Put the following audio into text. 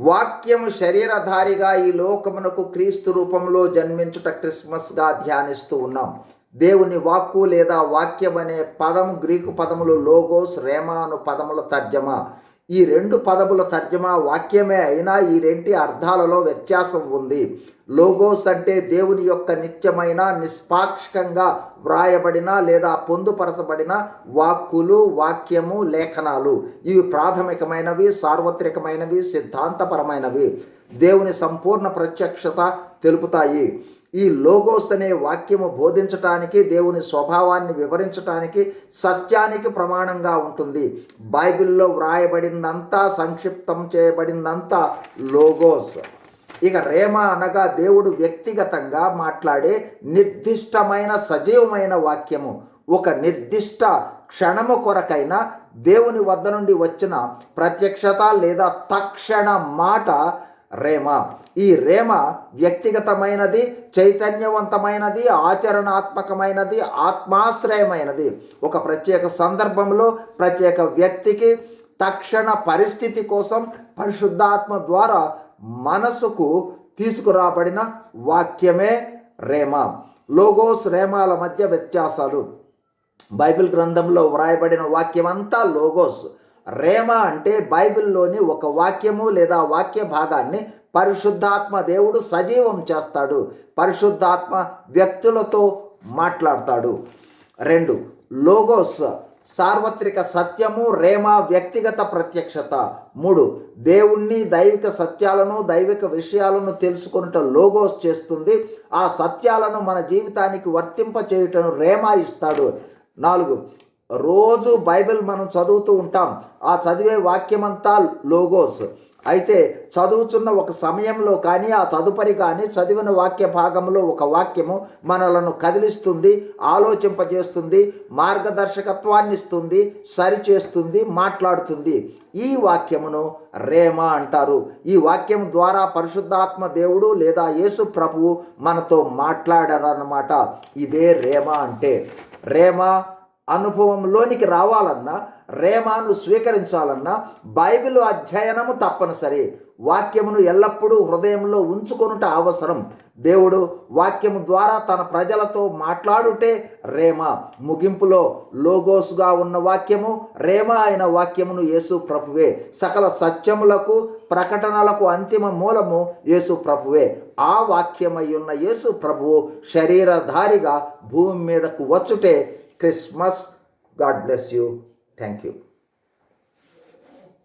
వాక్యము శరీరధారిగా ఈ లోకమునకు క్రీస్తు రూపంలో జన్మించుట క్రిస్మస్గా ధ్యానిస్తూ ఉన్నాం. దేవుని వాక్కు లేదా వాక్యం అనే పదము గ్రీకు పదములు లోగోస్ రేమా అను పదముల తర్జమా. ఈ రెండు పదముల తర్జమా వాక్యమే అయినా ఈ రెంటి అర్థాలలో వ్యత్యాసం ఉంది. లోగోస్ అంటే దేవుని యొక్క నిత్యమైన నిష్పాక్షికంగా వ్రాయబడిన లేదా పొందుపరచబడిన వాక్కులు వాక్యము లేఖనాలు. ఇవి ప్రాథమికమైనవి సార్వత్రికమైనవి సిద్ధాంతపరమైనవి. దేవుని సంపూర్ణ ప్రత్యక్షత తెలుపుతాయి. ఈ లోగోస్ అనే వాక్యము బోధించటానికి దేవుని స్వభావాన్ని వివరించటానికి సత్యానికి ప్రమాణంగా ఉంటుంది. బైబిల్లో వ్రాయబడిందంతా సంక్షిప్తం చేయబడిందంతా లోగోస్. ఇక రేమ అనగా దేవుడు వ్యక్తిగతంగా మాట్లాడే నిర్దిష్టమైన సజీవమైన వాక్యము. ఒక నిర్దిష్ట క్షణము కొరకైన దేవుని వద్ద నుండి వచ్చిన ప్రత్యక్షత లేదా తక్షణ మాట రేమ. ఈ రేమ వ్యక్తిగతమైనది చైతన్యవంతమైనది ఆచరణాత్మకమైనది ఆత్మాశ్రయమైనది. ఒక ప్రత్యేక సందర్భంలో ప్రత్యేక వ్యక్తికి తక్షణ పరిస్థితి కోసం పరిశుద్ధాత్మ ద్వారా మనసుకు తీసుకురాబడిన వాక్యమే రేమ. లోగోస్ రేమాల మధ్య వ్యత్యాసాలు. బైబిల్ గ్రంథంలో వ్రాయబడిన వాక్యమంతా లోగోస్. రేమ అంటే బైబిల్లోని ఒక వాక్యము లేదా వాక్య భాగాన్ని పరిశుద్ధాత్మ దేవుడు సజీవం చేస్తాడు. పరిశుద్ధాత్మ వ్యక్తులతో మాట్లాడతాడు. రెండు లోగోస్ సార్వత్రిక సత్యము రేమ వ్యక్తిగత ప్రత్యక్షత. మూడు దేవుణ్ణి దైవిక సత్యాలను దైవిక విషయాలను తెలుసుకున్నట లోగోస్ చేస్తుంది. ఆ సత్యాలను మన జీవితానికి వర్తింప చేయుటను రేమ ఇస్తాడు. నాలుగు రోజు బైబిల్ మనం చదువుతూ ఉంటాం. ఆ చదివే వాక్యమంతా లోగోస్. అయితే చదువుతున్న ఒక సమయంలో కానీ ఆ తదుపరి కానీ చదివిన వాక్య భాగంలో ఒక వాక్యము మనలను కదిలిస్తుంది ఆలోచింపజేస్తుంది మార్గదర్శకత్వాన్ని ఇస్తుంది సరిచేస్తుంది మాట్లాడుతుంది. ఈ వాక్యమును రేమ అంటారు. ఈ వాక్యం ద్వారా పరిశుద్ధాత్మ దేవుడు లేదా యేసు ప్రభువు మనతో మాట్లాడారన్నమాట. ఇదే రేమ అంటే రేమ అనుభవంలోనికి రావాలన్నా రేమాను స్వీకరించాలన్నా బైబిల్ అధ్యయనము తప్పనిసరి. వాక్యమును ఎల్లప్పుడూ హృదయంలో ఉంచుకొనుట అవసరం. దేవుడు వాక్యము ద్వారా తన ప్రజలతో మాట్లాడుటే రేమ. ముగింపులో లోగోస్గా ఉన్న వాక్యము రేమ అయిన వాక్యమును యేసు ప్రభువే. సకల సత్యములకు ప్రకటనలకు అంతిమ మూలము యేసు ప్రభువే. ఆ వాక్యమై ఉన్న యేసు ప్రభువు శరీరధారిగా భూమి మీదకు వచ్చుటే Christmas. God bless you. Thank you.